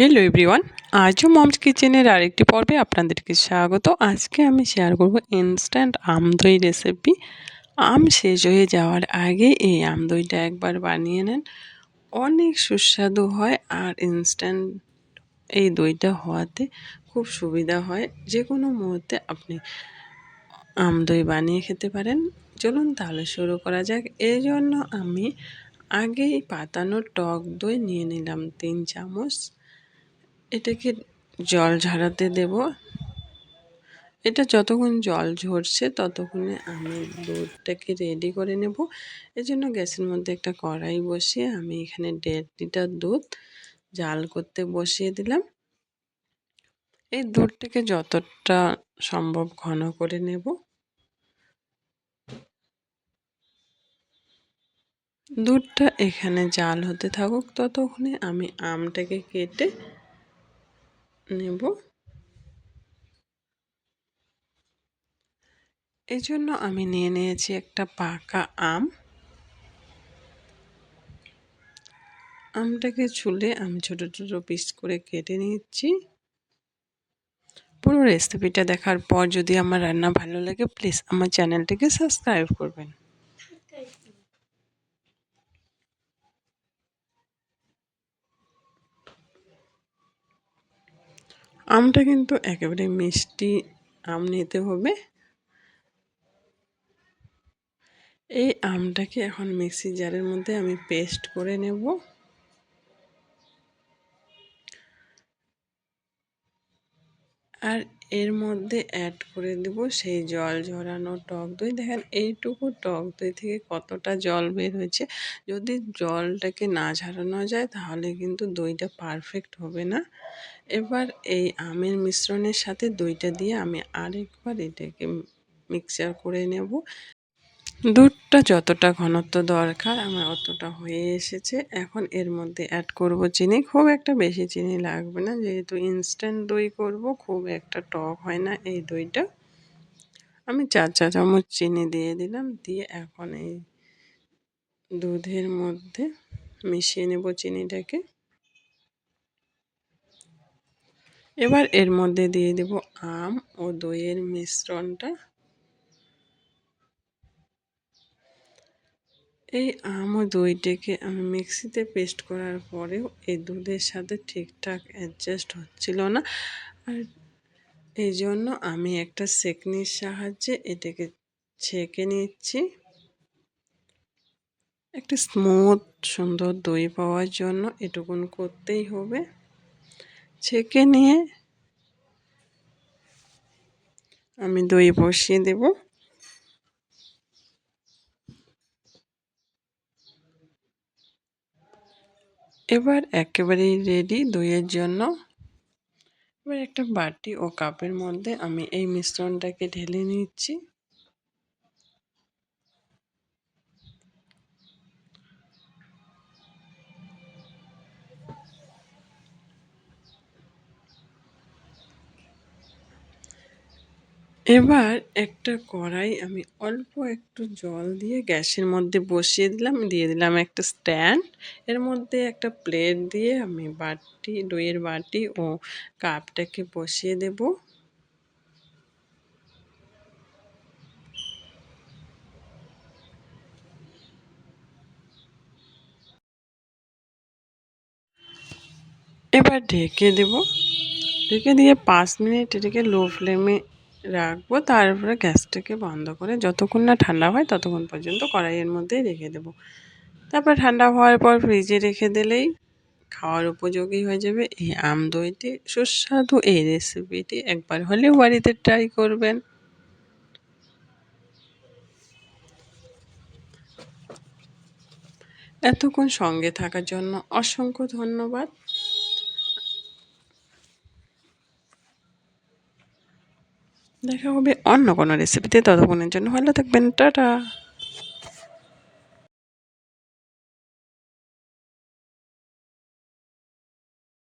Hello everyone আজও moms কিচেনের আরেকটি পর্বে আপনাদেরকে স্বাগত। আজকে আমি শেয়ার করব ইনস্ট্যান্ট আম দই রেসিপি আম শেষ হয়ে যাওয়ার আগে এই আম দইটা একবার বানিয়ে নেন। অনেক সুস্বাদু হয় আর ইনস্ট্যান্ট এই দইটা হওয়াতে খুব সুবিধা হয়। যে কোনো মুহূর্তে আপনি আম দই বানিয়ে খেতে পারেন। চলুন তাহলে শুরু করা যাক। এই জন্য আমি আগেই পাতানো টক দই নিয়ে নিলাম তিন চামচ। এটাকে জল ঝরাতে দেব। এটা যতক্ষণ জল ঝরছে ততক্ষণে আমি দুধটাকে রেডি করে নেব। জন্য গ্যাসের মধ্যে একটা কড়াই বসিয়ে আমি এখানে দেড় লিটার দুধ জাল করতে বসিয়ে দিলাম। এই দুধটাকে যতটা সম্ভব ঘন করে নেব। দুধটা এখানে জাল হতে থাকুক, ততক্ষণে আমি আমটাকে কেটে নেব। এই জন্য আমি নিয়ে নিয়েছি একটা পাকা আম। আমটাকে ছুলে আমি ছোট ছোট পিস করে কেটে নিচ্ছি। পুরো রেসিপিটা দেখার পর যদি আমার রান্না ভালো লাগে প্লিজ আমার চ্যানেলটিকে সাবস্ক্রাইব করবেন। আমটা কিন্তু একেবারে মিষ্টি আম নিতে হবে। এই আমটাকে এখন মিক্সি জারের মধ্যে আমি পেস্ট করে নেব। আর এর মধ্যে অ্যাড করে দেব সেই জল ঝরানো টক দই। দেখেন, এইটুকু টক দই থেকে কতটা জল বের হয়েছে? যদি জলটাকে না ঝরানো যায়, তাহলে কিন্তু দইটা পারফেক্ট হবে না। এবার এই আমের মিশ্রণের সাথে দইটা দিয়ে আমি আরেকবার এটাকে মিক্সচার করে নেব। দুধটা যতটা ঘনত্ব দরকার, আমার অতটা হয়ে এসেছে। এখন এর মধ্যে অ্যাড করব চিনি। খুব একটা বেশি চিনি লাগবে না, যেহেতু ইনস্ট্যান্ট দই করব, খুব একটা টক হয় না এই দইটা। আমি চার চা চামচ চিনি দিয়ে দিলাম, দিয়ে এখন এই দুধের মধ্যে মিশিয়ে নেব চিনিটাকে। এবার এর মধ্যে দিয়ে দেব আম ও দইয়ের মিশ্রণটা। এই আম ও দইটাকে আমি মিক্সিতে পেস্ট করার পরেও এই দুধের সাথে ঠিকঠাক অ্যাডজাস্ট হচ্ছিল না। আর এই জন্য আমি একটা সেকনির সাহায্যে এটাকে ছেঁকে নিচ্ছি। একটা স্মুথ সুন্দর দই পাওয়ার জন্য এটুকুন করতেই হবে। ছেঁকে নিয়ে আমি দই বসিয়ে দেব। এবার একেবারেই রেডি দইয়ের জন্য। এবার একটা বাটি ও কাপের মধ্যে আমি এই মিশ্রণটাকে ঢেলে নিচ্ছি। এবার একটা কড়াই আমি অল্প একটু জল দিয়ে গ্যাসের মধ্যে বসিয়ে দিলাম, দিয়ে দিলাম একটা স্ট্যান্ড। এর মধ্যে একটা প্লেট দিয়ে আমি বাটি, দইয়ের বাটি ও কাপটাকে বসিয়ে দেব। এবার ঢেকে দেব। ঢেকে দিয়ে পাঁচ মিনিট এটাকে লো ফ্লেমে রাখব, তারপরে গ্যাসটাকে বন্ধ করে যতক্ষণ না ঠান্ডা হয় ততক্ষণ পর্যন্ত কড়াইয়ের মধ্যে রেখে দেবো। তারপর ঠান্ডা হওয়ার পর ফ্রিজে রেখে দিলেই খাওয়ার উপযোগী হয়ে যাবে। এই আম দইটি সুস্বাদু, এই রেসিপিটি একবার হলেও বাড়িতে ট্রাই করবেন। এতক্ষণ সঙ্গে থাকার জন্য অসংখ্য ধন্যবাদ। দেখা হবে অন্য কোনো রেসিপিতে ততক্ষণের জন্য ভালো থাকবেন। টাটা।